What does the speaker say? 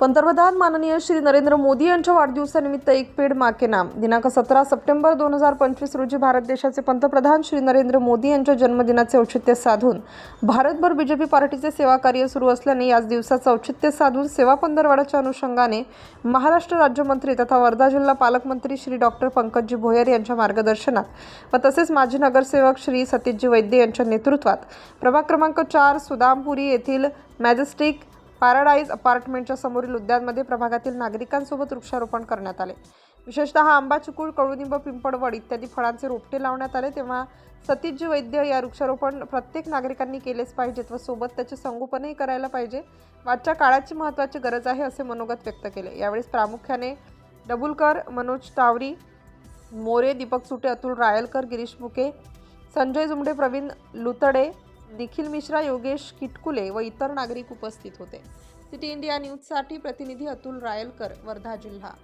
पंतप्रधान माननीय श्री नरेंद्र मोदी यांच्या वाढदिवसानिमित्त एक पेड माके नाम. दिनांक सतरा सप्टेंबर दोन हजार पंचवीस रोजी भारत देशाचे पंतप्रधान श्री नरेंद्र मोदी यांच्या जन्मदिनाचे औचित्य साधून भारतभर बीजेपी पार्टीचे सेवा कार्य सुरू असल्याने याच दिवसाचं औचित्य साधून सेवा पंधरवाड्याच्या अनुषंगाने महाराष्ट्र राज्यमंत्री तथा वर्धा जिल्हा पालकमंत्री श्री डॉक्टर पंकजी भोयर यांच्या मार्गदर्शनात व तसेच माजी नगरसेवक श्री सतीशजी वैद्य यांच्या नेतृत्वात प्रभाग क्रमांक चार सुदामपुरी येथील मॅजेस्टिक पॅराडाईज अपार्टमेंटच्या समोरील उद्यानमध्ये प्रभागातील नागरिकांसोबत वृक्षारोपण करण्यात आले. विशेषतः आंबा चिकूळ कडुनिंब पिंपळवड इत्यादी फळांचे रोपटे लावण्यात आले. तेव्हा सतीशजी वैद्य या वृक्षारोपण प्रत्येक नागरिकांनी केलेच पाहिजेत व सोबत त्याचे संगोपनही करायला पाहिजे. आजच्या काळाची महत्त्वाची गरज आहे असे मनोगत व्यक्त केले. यावेळी प्रामुख्याने डबुलकर मनोज टावरी मोरे दीपक सुटे अतुल रायलकर गिरीश मुके संजय जुमडे प्रवीण लुतडे निखिल मिश्रा योगेश किटकुले व इतर नागरिक उपस्थित होते. सिटी इंडिया न्यूजसाठी प्रतिनिधी अतुल रायलकर वर्धा जिल्हा.